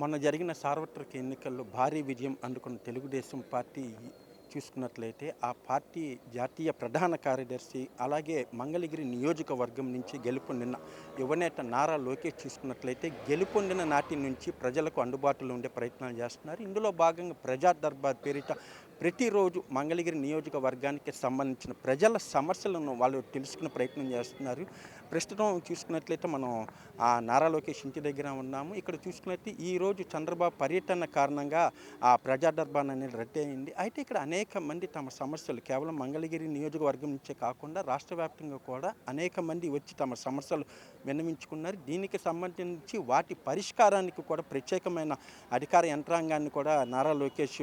మొన్న జరిగిన సార్వత్రిక ఎన్నికల్లో భారీ విజయం అందుకున్న తెలుగుదేశం పార్టీ చూసుకున్నట్లయితే ఆ పార్టీ జాతీయ ప్రధాన కార్యదర్శి అలాగే మంగళగిరి నియోజకవర్గం నుంచి గెలుపొందిన యువనేత నారా లోకేష్ చూసుకున్నట్లయితే గెలుపొందిన నాటి నుంచి ప్రజలకు అందుబాటులో ఉండే ప్రయత్నాలు చేస్తున్నారు. ఇందులో భాగంగా ప్రజా దర్బార్ పేరిట ప్రతిరోజు మంగళగిరి నియోజకవర్గానికి సంబంధించిన ప్రజల సమస్యలను వాళ్ళు తెలుసుకునే ప్రయత్నం చేస్తున్నారు. ప్రస్తుతం చూసుకున్నట్లయితే మనం ఆ నారా లోకేష్ ఇంటి దగ్గర ఉన్నాము. ఇక్కడ చూసుకున్నట్లయితే ఈరోజు చంద్రబాబు పర్యటన కారణంగా ఆ ప్రజాదర్బాన్ అనేది రద్దు అయింది. అయితే ఇక్కడ అనేక మంది తమ సమస్యలు కేవలం మంగళగిరి నియోజకవర్గం నుంచే కాకుండా రాష్ట్ర వ్యాప్తంగా కూడా అనేక మంది వచ్చి తమ సమస్యలు విన్నవించుకున్నారు. దీనికి సంబంధించి వాటి పరిష్కారానికి కూడా ప్రత్యేకమైన అధికార యంత్రాంగాన్ని కూడా నారా లోకేష్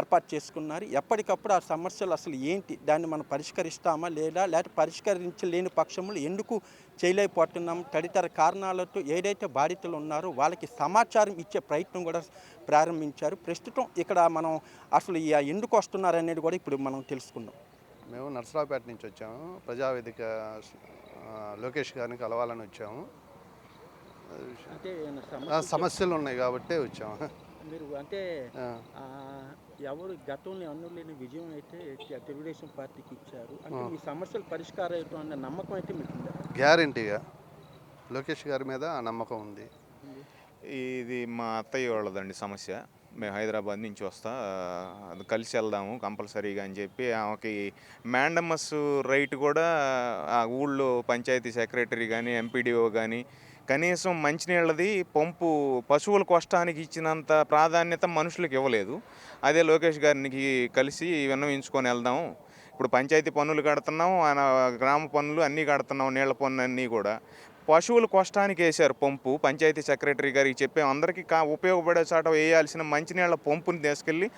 ఏర్పాటు చేసుకున్నారు. ఎప్పటికప్పుడు ఆ సమస్యలు అసలు ఏంటి? దాన్ని మనం పరిష్కరిస్తామా లేదా? లేకపోతే పరిష్కరించలేని పక్షంలో ఎందుకు చేయలేకపోతున్నాం. తదితర కారణాలతో ఏదైతే బాధితులు ఉన్నారో వాళ్ళకి సమాచారం ఇచ్చే ప్రయత్నం కూడా ప్రారంభించారు. ప్రస్తుతం ఇక్కడ మనం అసలు ఈ ఎందుకు వస్తున్నారు అనేది కూడా ఇప్పుడు మనం తెలుసుకుందాం. మేము నర్సరావుపేట నుంచి వచ్చాము. ప్రజావేదిక లోకేష్ గారిని కలవాలని వచ్చాము. సమస్యలు ఉన్నాయి కాబట్టి వచ్చాము. మీరు అంటే ఎవరు గతంలో అన్నులేని విజయం అయితే తెలుగుదేశం పార్టీకి ఇచ్చారు. అంటే మీ సమస్యలు పరిష్కారం అన్న నమ్మకం అయితే మీకు ఉందా గ్యారంటీగా లోకేష్ గారి మీద నమ్మకం ఉంది. ఇది మా అత్తయ్య వాళ్ళదండి సమస్య. మేము హైదరాబాద్ నుంచి వస్తా అది కలిసి వెళ్దాము కంపల్సరీగా అని చెప్పి ఆమెకి మ్యాండమస్ రైట్ కూడా ఆ ఊళ్ళో పంచాయతీ సెక్రటరీ కానీ ఎంపీడీఓ కానీ కనీసం మంచినీళ్ళది పంపు పశువుల కష్టానికి ఇచ్చినంత ప్రాధాన్యత మనుషులకు ఇవ్వలేదు. అదే లోకేష్ గారికి కలిసి విన్నవించుకొని వెళ్దాం. ఇప్పుడు పంచాయతీ పన్నులు కడుతున్నాం ఆయన గ్రామ పన్నులు అన్నీ కడుతున్నాం నీళ్ళ పన్ను అన్నీ కూడా. పశువుల కష్టానికి వేశారు పంపు పంచాయతీ సెక్రటరీ గారికి చెప్పాం. అందరికీ కా ఉపయోగపడే చాట వేయాల్సిన మంచినీళ్ళ పంపుని తీసుకెళ్ళి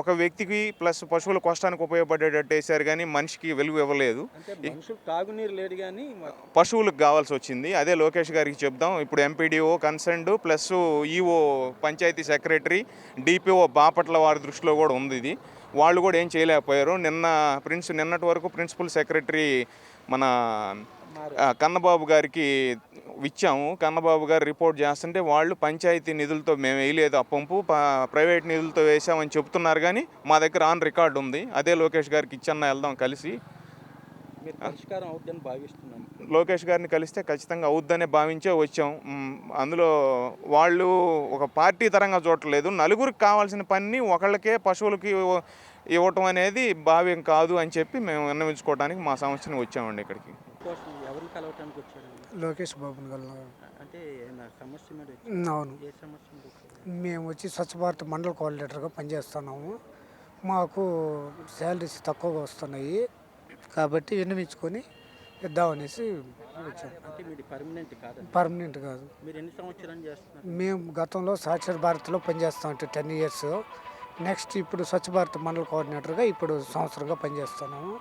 ఒక వ్యక్తికి ప్లస్ పశువుల కష్టానికి ఉపయోగపడేటట్టు వేశారు కానీ మనిషికి వెలుగు ఇవ్వలేదు. తాగునీరు లేదు కానీ పశువులకు కావాల్సి వచ్చింది. అదే లోకేష్ గారికి చెప్దాం. ఇప్పుడు MPDO concerned plus EO panchayat secretary DPO Bapatla వారి దృష్టిలో కూడా ఉంది ఇది. వాళ్ళు కూడా ఏం చేయలేకపోయారు. నిన్న ప్రిన్స్ నిన్నటి వరకు ప్రిన్సిపల్ సెక్రటరీ మన కన్నబాబు గారికి ఇచ్చాము కన్నబాబు గారు రిపోర్ట్ చేస్తుంటే వాళ్ళు పంచాయతీ నిధులతో మేము వేయలేదు ఆ పంపు ప్రైవేట్ నిధులతో వేసామని చెప్తున్నారు కానీ మా దగ్గర ఆన్ రికార్డు ఉంది. అదే లోకేష్ గారికి ఇచ్చన్న వెళ్దాం కలిసి. పరిష్కారం భావిస్తున్నాను లోకేష్ గారిని కలిస్తే ఖచ్చితంగా అవుద్దనే భావించే వచ్చాం. అందులో వాళ్ళు ఒక పార్టీ తరంగా చూడట్లేదు నలుగురికి కావాల్సిన పని ఒకళ్ళకే పశువులకి ఇవ్వ- ఇవ్వటం అనేది భావ్యం కాదు అని చెప్పి మేము విన్నవించుకోవడానికి మా సంస్థని వచ్చామండి ఇక్కడికి. ఎవరిని కలవటానికి లోకేష్ బాబుని కల్లా అంటే నా సమస్య మీద వచ్చారు. అవును. ఏ సమస్య? మేము వచ్చి స్వచ్ఛ భారత్ మండల కోఆర్డినేటర్గా పనిచేస్తున్నాము. మాకు శాలరీస్ తక్కువగా వస్తున్నాయి. కాబట్టి విన్నవించుకొని ఇద్దామనేసి మీది పర్మనెంట్ కాదు. మీరు ఎన్ని సంవత్సరాలు చేస్తున్నారు? మేము గతంలో సాక్షర భారత్లో పనిచేస్తాం టెన్ ఇయర్స్ నెక్స్ట్ ఇప్పుడు స్వచ్ఛ భారత్ మండల కోఆర్డినేటర్గా ఇప్పుడు సంవత్సరంగా పనిచేస్తున్నాము.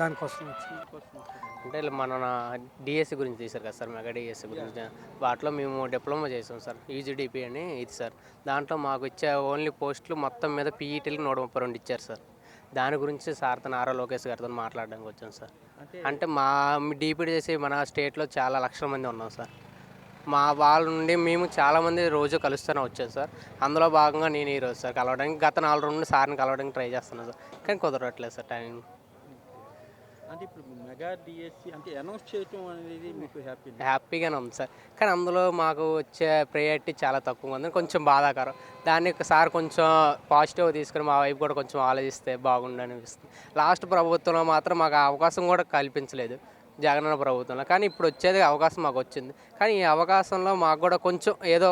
దానికోసం వచ్చి. అంటే ఇలా మన డిఎస్సి గురించి తీశారు కదా సార్ మెగా డిఎస్సి గురించి. వాటిలో మేము డిప్లొమా చేసాం సార్ యూజీడిపి అని ఇది సార్. దాంట్లో మాకు ఇచ్చే ఓన్లీ పోస్టులు మొత్తం మీద పీఈటీలకు నూట ముప్పై రెండు ఇచ్చారు సార్. దాని గురించి సార్తో నారా లోకేష్ గారితో మాట్లాడడానికి వచ్చాం సార్. అంటే మా డీపీడీ చేసి మన స్టేట్లో చాలా లక్షల మంది ఉన్నాం సార్. మా వాళ్ళ నుండి మేము చాలామంది రోజు కలుస్తూనే వచ్చాం సార్. అందులో భాగంగా నేను ఈరోజు సార్ కలవడానికి గత నాలుగు రోజులు నుండి సార్ని కలవడానికి ట్రై చేస్తున్నాను సార్. కానీ కుదరట్లేదు సార్ టైం అంటే ఇప్పుడు మెగా డిఎస్సి అంటే అనౌన్స్ చేయటం అనేది మీకు హ్యాపీ హ్యాపీగానే ఉంది సార్. కానీ అందులో మాకు వచ్చే ప్రయారిటీ చాలా తక్కువ ఉంది. కొంచెం బాధాకరం. దాన్ని సార్ కొంచెం పాజిటివ్ తీసుకుని మా వైపు కూడా కొంచెం ఆలోచిస్తే బాగుండు అనిపిస్తుంది. లాస్ట్ ప్రభుత్వంలో మాత్రం మాకు అవకాశం కూడా కల్పించలేదు. జగనన్న ప్రభుత్వంలో. కానీ ఇప్పుడు వచ్చేది అవకాశం మాకు వచ్చింది. కానీ ఈ అవకాశంలో మాకు కూడా కొంచెం ఏదో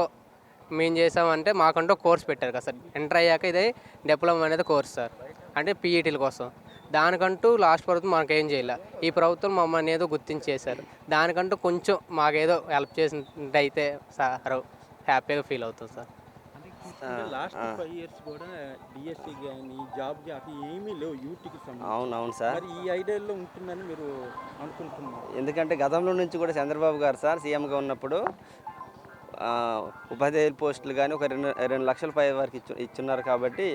మేము చేసామంటే మాకంటూ కోర్స్ పెట్టారు కదా సార్. ఎంటర్ అయ్యాక ఇదే డిప్లొమా అనేది కోర్స్ సార్. అంటే పీఈటీల కోసం. దానికంటూ లాస్ట్ ప్రభుత్వం మాకేం చేయలే. ఈ ప్రభుత్వం మమ్మల్ని ఏదో గుర్తించేశారు. దానికంటూ కొంచెం మాకేదో హెల్ప్ చేసినట్టయితే సార్ హ్యాపీగా ఫీల్ అవుతుంది సార్. లాస్ట్ ఫైవ్ ఇయర్స్ కూడా డిఎస్సి కానీ జాబ్ ఏమీ లేవు యూటీకి సంబంధించి. అవును అవును సార్ ఈ ఐడియాలో ఉంటుందని మీరు అనుకుంటున్నారు. ఎందుకంటే గతంలో నుంచి కూడా చంద్రబాబు గారు సార్ సీఎంగా ఉన్నప్పుడు ఉపాధ్యాయుల పోస్టులు కానీ ఒక రెండు రెండు లక్షల పై వరకు ఇచ్చు ఇచ్చున్నారు కాబట్టి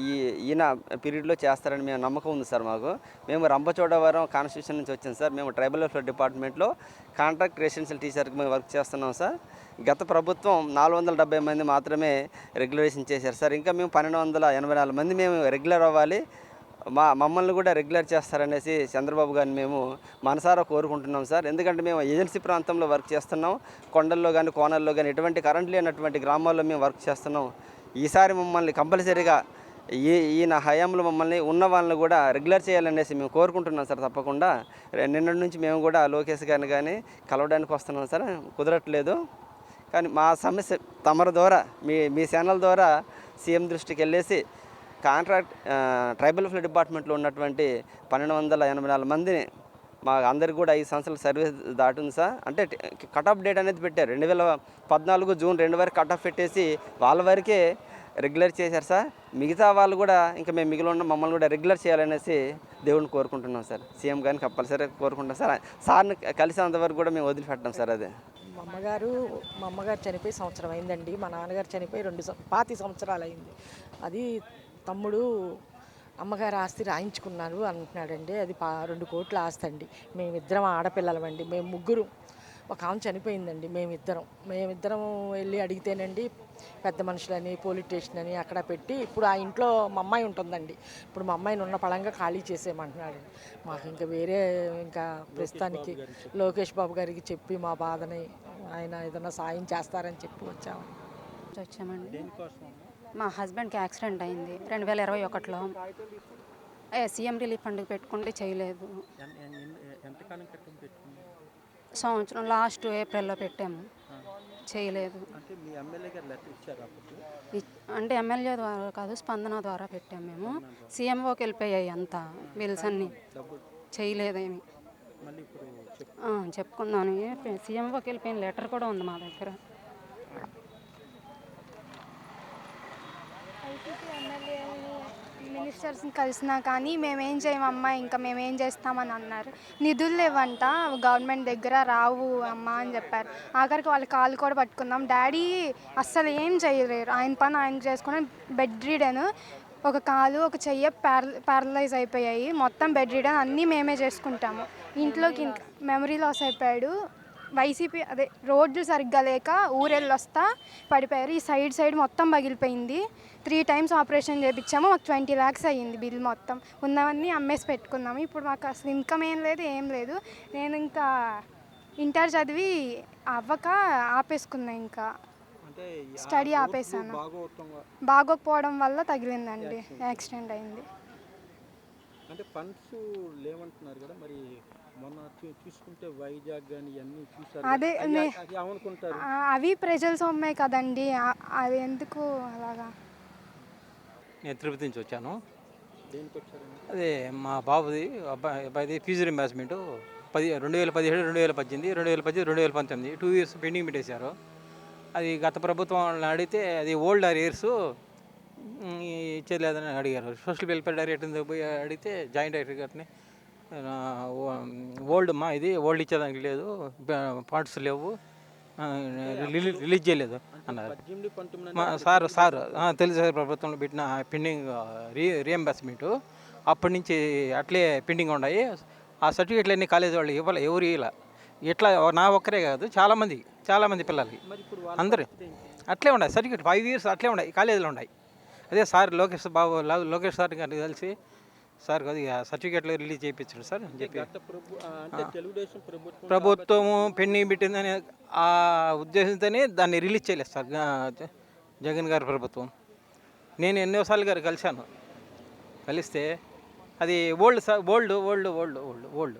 ఈ ఈయన పీరియడ్లో చేస్తారని మేము నమ్మకం ఉంది సార్ మాకు. మేము రంపచోడవరం కాన్స్టిట్యూషన్ నుంచి వచ్చాం సార్. మేము ట్రైబల్ వెల్ఫేర్ డిపార్ట్మెంట్లో కాంట్రాక్ట్ రెసిడెన్షియల్ టీచర్కి మేము వర్క్ చేస్తున్నాం సార్. గత ప్రభుత్వం నాలుగు వందల డెబ్బై మంది మాత్రమే రెగ్యులరేషన్ చేశారు సార్. ఇంకా మేము పన్నెండు వందల ఎనభై నాలుగు మంది మేము రెగ్యులర్ అవ్వాలి. మా మమ్మల్ని కూడా రెగ్యులర్ చేస్తారనేసి చంద్రబాబు గారిని మేము మనసారా కోరుకుంటున్నాం సార్. ఎందుకంటే మేము ఏజెన్సీ ప్రాంతంలో వర్క్ చేస్తున్నాం. కొండల్లో కానీ కోనల్లో కానీ ఎటువంటి కరెంట్ లేనటువంటి గ్రామాల్లో మేము వర్క్ చేస్తున్నాం. ఈసారి మమ్మల్ని కంపల్సరీగా ఈ ఈయన హయాంలో మమ్మల్ని ఉన్న వాళ్ళని కూడా రెగ్యులర్ చేయాలనేసి మేము కోరుకుంటున్నాం సార్ తప్పకుండా. నిన్నటి నుంచి మేము కూడా లోకేష్ గారిని కానీ కలవడానికి వస్తున్నాం సార్. కుదరట్లేదు. కానీ మా సమస్య తమరి ద్వారా మీ మీ ఛానల్ ద్వారా సీఎం దృష్టికి వెళ్ళేసి కాంట్రాక్ట్ ట్రైబల్ ఫ్లడ్ డిపార్ట్మెంట్లో ఉన్నటువంటి పన్నెండు వందల ఎనభై నాలుగు మందిని మా అందరికి కూడా ఐదు సంవత్సరాల సర్వీస్ దాటుంది సార్. అంటే కట్ ఆఫ్ డేట్ అనేది పెట్టారు. రెండు వేల పద్నాలుగు జూన్ రెండు వరకు కట్ ఆఫ్ పెట్టేసి వాళ్ళ వరకే రెగ్యులర్ చేశారు సార్. మిగతా వాళ్ళు కూడా ఇంకా మేము మిగిలి ఉన్న మమ్మల్ని కూడా రెగ్యులర్ చేయాలనేసి దేవుడిని కోరుకుంటున్నాం సార్. సీఎం గారిని కంపల్సరీ కోరుకుంటాం సార్. సార్ని కలిసి అంతవరకు కూడా మేము వదిలిపెట్టాం సార్ అదే. మా అమ్మగారు మా అమ్మగారు చనిపోయి సంవత్సరం అయిందండి. మా నాన్నగారు చనిపోయి రెండు పాతి సంవత్సరాలు అయింది. అది తమ్ముడు అమ్మగారు ఆస్తి రాయించుకున్నారు అంటున్నాడండి. అది పా రెండు కోట్ల ఆస్తి అండి. మేమిద్దరం ఆడపిల్లలమండి మేము ముగ్గురు. ఒక ఆమె చనిపోయిందండి. మేమిద్దరం. మేమిద్దరం వెళ్ళి అడిగితేనండి పెద్ద మనుషులని పోలీస్ స్టేషన్ అని అక్కడ పెట్టి ఇప్పుడు ఆ ఇంట్లో మా అమ్మాయి ఉంటుందండి. ఇప్పుడు మా అమ్మాయిని ఉన్న పళంగా ఖాళీ చేసేయమంటున్నాడు. మాకు ఇంకా వేరే ఇంకా ప్రస్తుతానికి లోకేష్ బాబు గారికి చెప్పి మా బాధని ఆయన ఏదైనా సాయం చేస్తారని చెప్పి వచ్చాము వచ్చామండి. మా హస్బెండ్కి యాక్సిడెంట్ అయింది. రెండు వేల ఇరవై ఒకటిలో. సీఎం రిలీఫ్ ఫండ్ పెట్టుకుంటే చేయలేదు. సంవత్సరం లాస్ట్ ఏప్రిల్లో పెట్టాము. చేయలేదు. అంటే ఎమ్మెల్యే ద్వారా కాదు స్పందన ద్వారా పెట్టాము మేము. సీఎంఓకి వెళ్ళిపోయాయి అంతా బిల్స్ అన్నీ. చేయలేదేమి. మళ్ళీ ఇప్పుడు చెప్పు. ఆ, చెప్పుకుందాను సీఎంఓకి వెళ్ళిపోయిన లెటర్ కూడా ఉంది మా దగ్గర. వైసీపీ ఎమ్మెల్యేని మినిస్టర్స్ని కలిసినా కానీ మేమేం చేయమమ్మా ఇంకా మేమేం చేస్తామని అన్నారు. నిధులు లేవంట గవర్నమెంట్ దగ్గర రావు అమ్మా అని చెప్పారు. ఆఖరికి వాళ్ళ కాళ్ళు కూడా పట్టుకున్నాం. డాడీ అస్సలు ఏం చేయలేరు. ఆయన పని ఆయన చేసుకుని బెడ్ రీడన్ ఒక కాలు ఒక చెయ్యి ప్యార ప్యారలైజ్ అయిపోయాయి. మొత్తం బెడ్ రీడన్ అన్నీ మేమే చేసుకుంటాము. ఇంట్లోకి మెమరీ లాస్ అయిపోయాడు. వైసీపీ అదే రోడ్లు సరిగ్గా లేక ఊరెళ్ళి వస్తా పడిపోయారు. ఈ సైడ్ సైడ్ మొత్తం పగిలిపోయింది. త్రీ టైమ్స్ ఆపరేషన్ చేయించాము మాకు ట్వంటీ ల్యాక్స్ అయ్యింది బిల్ మొత్తం. ఉన్నవన్నీ అమ్మేసి పెట్టుకున్నాము. ఇప్పుడు మాకు అసలు ఇన్కమ్ ఏం లేదు ఏం లేదు. నేను ఇంకా ఇంటర్ చదివి అవ్వక ఆపేసుకున్నా ఇంకా. స్టడీ ఆపేసాను. బాగోకపోవడం వల్ల తగిలిందండి. యాక్సిడెంట్ అయింది. అంటే ఫండ్స్ లేవంటున్నారు కదా మరి. మొన్న చూసుకుంటే వైజాగ్ కానీ ఇవన్నీ చూసారు. అదే అవి ప్రజల సొమ్మే కదండి. అది ఎందుకు అలాగా? నేను తిరుపతి నుంచి వచ్చాను. అదే మా బాబుది అబ్బాయి అబ్బాయిది ఫీజు రింబర్స్మెంట్ పది రెండు వేల పదిహేడు రెండు వేల పద్దెనిమిది రెండు వేల పద్దెనిమిది రెండు వేల పంతొమ్మిది. టూ ఇయర్స్ పెండింగ్ పెట్టేశారు. అది గత ప్రభుత్వం వాళ్ళని అడిగితే అది ఓల్డ్ ఇయర్స్ ఇచ్చేలేదని అడిగారు. సోషల్ వెల్ఫేర్ డైరెక్టర్ పోయి అడిగితే జాయింట్ డైరెక్టర్ గారిని ఓల్డ్ మా ఇది ఓల్డ్ ఇచ్చేదానికి లేదు పార్ట్స్ లేవు. రిలీజ్ చేయలేదు అన్నారు. సార్ సార్ తెలుసు సార్ ప్రభుత్వంలో పెట్టిన పెండింగ్ రీ రీఎంబర్స్మెంట్. అప్పటి నుంచి అట్లే పెండింగ్ ఉన్నాయి ఆ సర్టిఫికేట్లు అన్ని కాలేజ్ వాళ్ళు ఇవ్వాలి ఎవరు ఇలా ఇట్లా నా ఒక్కరే కాదు చాలామంది చాలామంది పిల్లలకి. అందరూ? అట్లే ఉన్నాయి సర్టిఫికేట్ ఫైవ్ ఇయర్స్ అట్లే ఉన్నాయి కాలేజీలో ఉన్నాయి అదే సార్ లోకేష్ బాబు లోకేష్ సార్ గారికి కలిసి సార్ సర్టిఫికేట్లు రిలీజ్ చేయించాడు సార్ అని చెప్పి. ప్రభుత్వము పెండింగ్ పెట్టిందని ఆ ఉద్దేశంతోనే దాన్ని రిలీజ్ చేయలేదు సార్ జగన్ గారి ప్రభుత్వం. నేను ఎన్నోసార్లు గారు కలిశాను. కలిస్తే అది old sir old old old old old.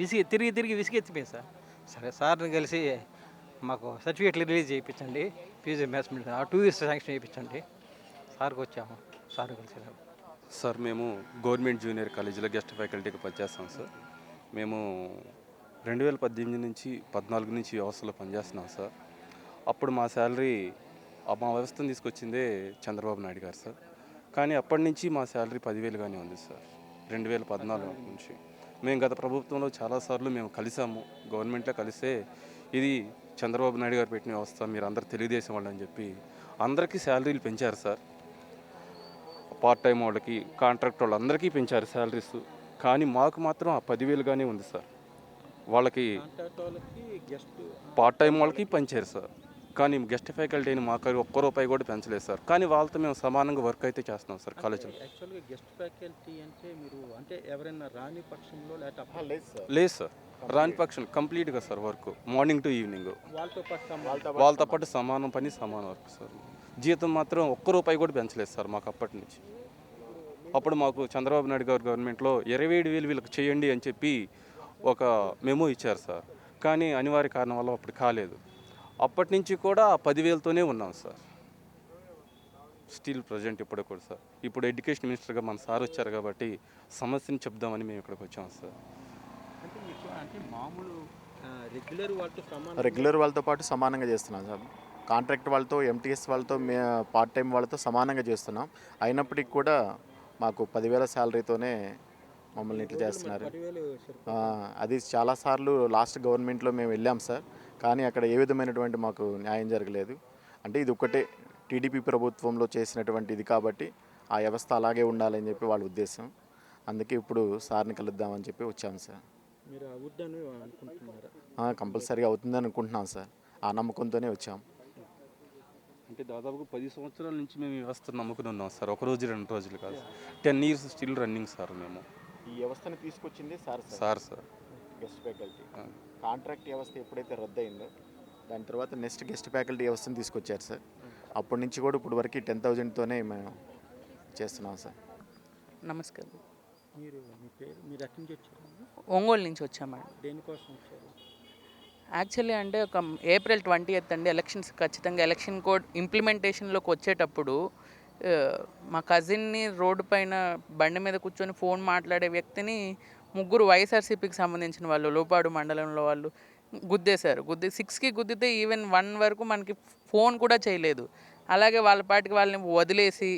విసిగి తిరిగి తిరిగి విసిగెత్తిపోయింది సార్. సరే సార్ని కలిసి మాకు సర్టిఫికేట్లు రిలీజ్ చేయించండి ఫీజు ఇన్వెస్ట్మెంట్ ఆ టూ ఇయర్స్ శాంక్షన్ చేయించండి. సార్కి వచ్చాము. సార్ కలిసి సార్ మేము గవర్నమెంట్ జూనియర్ కాలేజీలో గెస్ట్ ఫ్యాకల్టీకి పనిచేస్తాం సార్. మేము రెండు వేల పద్దెనిమిది నుంచి పద్నాలుగు నుంచి వ్యవస్థలో పనిచేస్తున్నాం సార్. అప్పుడు మా శాలరీ మా వ్యవస్థను తీసుకొచ్చిందే చంద్రబాబు నాయుడు గారు సార్. కానీ అప్పటి నుంచి మా శాలరీ పదివేలుగానే ఉంది సార్ రెండు వేల పద్నాలుగు నుంచి. మేము గత ప్రభుత్వంలో చాలాసార్లు మేము కలిసాము. గవర్నమెంట్లో కలిస్తే ఇది చంద్రబాబు నాయుడు గారు పెట్టిన వ్యవస్థ మీరు అందరు తెలుగుదేశం వాళ్ళు అని చెప్పి అందరికీ శాలరీలు పెంచారు సార్. పార్ట్ టైం వాళ్ళకి కాంట్రాక్ట్ వాళ్ళందరికీ పెంచారు శాలరీస్ కానీ మాకు మాత్రం ఆ పదివేలుగానే ఉంది సార్. వాళ్ళకి కాంట్రాక్ట్ వాళ్ళకి గెస్ట్ పార్ట్ టైం వాళ్ళకి పెంచారు సార్. కానీ గెస్ట్ ఫ్యాకల్టీ అని మాకు ఒక్క రూపాయి కూడా పెంచలేదు సార్. కానీ వాళ్ళతో మేము సమానంగా వర్క్ అయితే చేస్తున్నాం సార్ కాలేజీలో యాక్చువల్గా గెస్ట్ ఫ్యాకల్టీ అంటే మీరు అంటే ఎవరైనా రాని పక్షంలో లేదు సార్. రాని పక్షం కంప్లీట్గా sir work morning to evening వాళ్ళతో పాటు సమానం. పని సమానం వర్క్ సార్. జీతం మాత్రం ఒక్క రూపాయి కూడా పెంచలేదు సార్ మాకు అప్పటి నుంచి. అప్పుడు మాకు చంద్రబాబు నాయుడు గారు గవర్నమెంట్లో ఇరవై ఏడు వేలు వీళ్ళకి చేయండి అని చెప్పి ఒక మెమో ఇచ్చారు సార్. కానీ అనివార్య కారణం వల్ల అప్పుడు కాలేదు. అప్పటి నుంచి కూడా ఆ పదివేలతోనే ఉన్నాం సార్. స్టిల్ ప్రజెంట్ ఇప్పుడు కూడా సార్. ఇప్పుడు ఎడ్యుకేషన్ మినిస్టర్గా మన సార్ వచ్చారు కాబట్టి సమస్యని చెప్దామని మేము ఇక్కడికి వచ్చాం సార్. అంటే మీకు అంటే మామూలు రెగ్యులర్ వాళ్ళతో సమానం రెగ్యులర్ వాళ్ళతో పాటు సమానంగా చేస్తున్నాం సార్. కాంట్రాక్ట్ వాళ్ళతో ఎంటీఎస్ వాళ్ళతో మే పార్ట్ టైం వాళ్ళతో సమానంగా చేస్తున్నాం. అయినప్పటికీ కూడా మాకు పదివేల శాలరీతోనే మమ్మల్ని ఇట్లా చేస్తున్నారు. అది చాలాసార్లు లాస్ట్ గవర్నమెంట్లో మేము వెళ్ళాం సార్. కానీ అక్కడ ఏ విధమైనటువంటి మాకు న్యాయం జరగలేదు. అంటే ఇది ఒక్కటే టీడీపీ ప్రభుత్వంలో చేసినటువంటి ఇది కాబట్టి ఆ వ్యవస్థ అలాగే ఉండాలని చెప్పి వాళ్ళ ఉద్దేశం. అందుకే ఇప్పుడు సార్ని కలుద్దామని చెప్పి వచ్చాము సార్. కంపల్సరీగా అవుతుందని అనుకుంటున్నాం సార్. ఆ నమ్మకంతోనే వచ్చాం. అంటే దాదాపుగా పది సంవత్సరాల నుంచి మేము ఈ వ్యవస్థ నమ్ముకుని ఉన్నాం సార్. ఒక రోజు రెండు రోజులు కాదు. Ten years still running sir మేము. ఈ వ్యవస్థను తీసుకొచ్చింది sir sir. Sir guest faculty contract వ్యవస్థ ఎప్పుడైతే రద్దయిందో దాని తర్వాత నెక్స్ట్ గెస్ట్ ఫ్యాకల్టీ వ్యవస్థను తీసుకొచ్చారు సార్. అప్పటి నుంచి కూడా ఇప్పుడు వరకు టెన్ థౌజండ్తోనే మేము చేస్తున్నాం సార్. నమస్కారం. మీరు మీ పేరు మీరు ఎక్కడి నుంచి వచ్చారు ఒంగోలు నుంచి వచ్చామండి దేనికోసం వచ్చారు? యాక్చువల్లీ అంటే ఒక ఏప్రిల్ ట్వంటీ ఎయిత్ అండి ఎలక్షన్స్ ఖచ్చితంగా ఎలక్షన్ కోడ్ ఇంప్లిమెంటేషన్లోకి వచ్చేటప్పుడు మా కజిన్ని రోడ్డు పైన బండి మీద కూర్చొని ఫోన్ మాట్లాడే వ్యక్తిని ముగ్గురు వైఎస్ఆర్సీపీకి సంబంధించిన వాళ్ళు లోపాడు మండలంలో వాళ్ళు గుద్దేశారు. గుద్ది సిక్స్కి గుద్దితే ఈవెన్ వన్ వరకు మనకి ఫోన్ కూడా చేయలేదు. అలాగే వాళ్ళ పాటికి వాళ్ళని వదిలేసి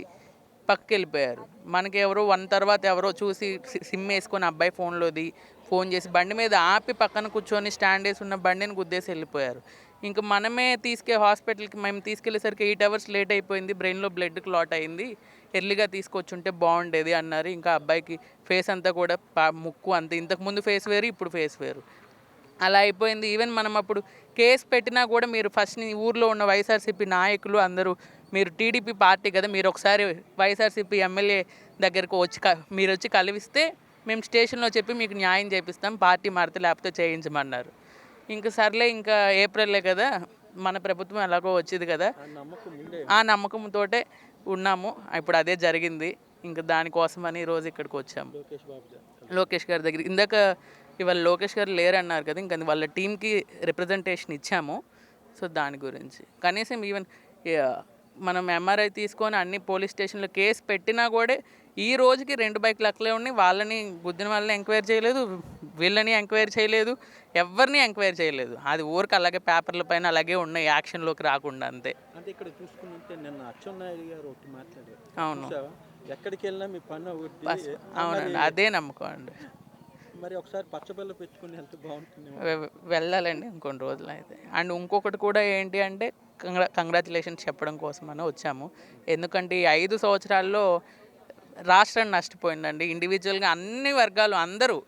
పక్కకి వెళ్ళిపోయారు మనకి ఎవరో వన్ తర్వాత ఎవరో చూసి సి- సిమ్ వేసుకొని అబ్బాయి ఫోన్లోది ఫోన్ చేసి బండి మీద ఆపి పక్కన కూర్చొని స్టాండ్ వేసి ఉన్న బండిని గుద్దేసి వెళ్ళిపోయారు. ఇంకా మనమే తీసుకే హాస్పిటల్కి మేము తీసుకెళ్ళేసరికి ఎయిట్ అవర్స్ లేట్ అయిపోయింది. బ్రెయిన్లో బ్లడ్ క్లాట్ అయింది. ఎర్లీగా తీసుకొచ్చుంటే బాగుండేది అన్నారు. ఇంకా అబ్బాయికి ఫేస్ అంతా కూడా ముక్కు అంత ఇంతకుముందు ఫేస్ వేరు ఇప్పుడు ఫేస్ వేరు. అలా అయిపోయింది. ఈవెన్ మనం అప్పుడు కేసు పెట్టినా కూడా మీరు ఫస్ట్ ఊర్లో ఉన్న వైఎస్ఆర్సీపీ నాయకులు అందరూ మీరు టీడీపీ పార్టీ కదా మీరు ఒకసారి వైఎస్ఆర్సీపీ ఎమ్మెల్యే దగ్గరకు వచ్చి క- మీరు వచ్చి కలివిస్తే మేము స్టేషన్లో చెప్పి మీకు న్యాయం చేపిస్తాం పార్టీ మారితే లేకపోతే చేయించమన్నారు. ఇంకా సర్లే ఇంకా ఏప్రిలే కదా మన ప్రభుత్వం ఎలాగో వచ్చింది కదా. ఆ నమ్మకం ఉండే. ఆ నమ్మకంతోటే ఉన్నాము ఇప్పుడు అదే జరిగింది. ఇంకా దానికోసమని ఈరోజు ఇక్కడికి వచ్చాము. లోకేష్ గారు. దగ్గర ఇందాక ఇవాళ లోకేష్ గారు లేరు అన్నారు కదా ఇంకా వాళ్ళ టీంకి రిప్రజెంటేషన్ ఇచ్చాము. సో దాని గురించి. కనీసం ఈవెన్ మనం ఎంఆర్ఐ తీసుకొని అన్ని పోలీస్ స్టేషన్లో కేసు పెట్టినా కూడా ఈ రోజుకి రెండు బైక్లు అక్కలే ఉన్నాయి. వాళ్ళని గుద్దిన వాళ్ళని ఎంక్వైరీ చేయలేదు. వీళ్ళని ఎంక్వైరీ చేయలేదు. ఎవరిని ఎంక్వైరీ చేయలేదు. అది ఊరికి అలాగే పేపర్ల పైన అలాగే ఉన్నాయి యాక్షన్లోకి రాకుండా అంతే. అంటే ఇక్కడ చూసుకుంటే నిన్న అచ్చెన్నాయుడు గారు ఒకటి మాట్లాడారు. అవును. ఎక్కడికి వెళ్ళినా మీ పని అవునండి. అదే నమ్మకం అండి. మరి ఒకసారి పచ్చబెల్ల పెట్టుకుని వెళ్తే బాగుంటుంది వెళ్ళాలండి ఇంకొన్ని రోజులు అయితే అండ్ ఇంకొకటి కూడా ఏంటి అంటే కంగ్రా కంగ్రాచులేషన్స్ చెప్పడం కోసమని వచ్చాము. ఎందుకంటే ఈ ఐదు సంవత్సరాల్లో రాష్ట్రం నష్టపోయిందండి. ఇండివిజువల్గా అన్ని వర్గాలు అందరూ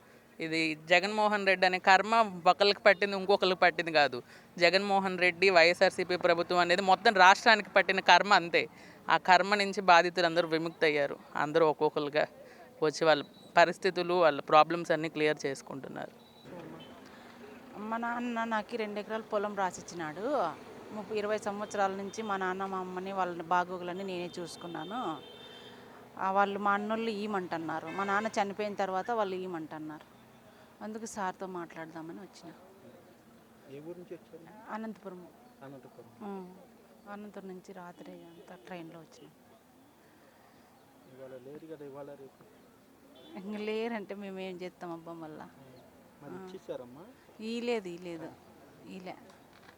ఇది జగన్మోహన్ రెడ్డి అనే కర్మ ఒకరికి పట్టింది ఇంకొకరికి పట్టింది కాదు. జగన్మోహన్ రెడ్డి వైఎస్ఆర్సీపీ ప్రభుత్వం అనేది మొత్తం రాష్ట్రానికి పట్టిన కర్మ అంతే. ఆ కర్మ నుంచి బాధితులు అందరూ విముక్తి అయ్యారు అందరూ ఒక్కొక్కరుగా వచ్చి వాళ్ళ పరిస్థితులు వాళ్ళ ప్రాబ్లమ్స్ అన్నీ క్లియర్ చేసుకుంటున్నారు. మా నాన్న నాకు రెండు ఎకరాల పొలం రాసిచ్చినాడు. ముప్పై ఇరవై సంవత్సరాల నుంచి మా నాన్న మా అమ్మని వాళ్ళ బాగోగులని నేనే చూసుకున్నాను. వాళ్ళు మా అన్నోళ్ళు ఇయ్యమంటున్నారు మా నాన్న చనిపోయిన తర్వాత వాళ్ళు ఇయ్యమంటున్నారు అందుకు సార్తో మాట్లాడదామని వచ్చిన. అనంతపురం. అనంతపురం. నుంచి రాత్రి అంతా ట్రైన్లో వచ్చిన. ఇంక లేరంటే మేము ఏం చేస్తాం అబ్బా మళ్ళా ఈ లేదు ఈ లేదు. ఈలే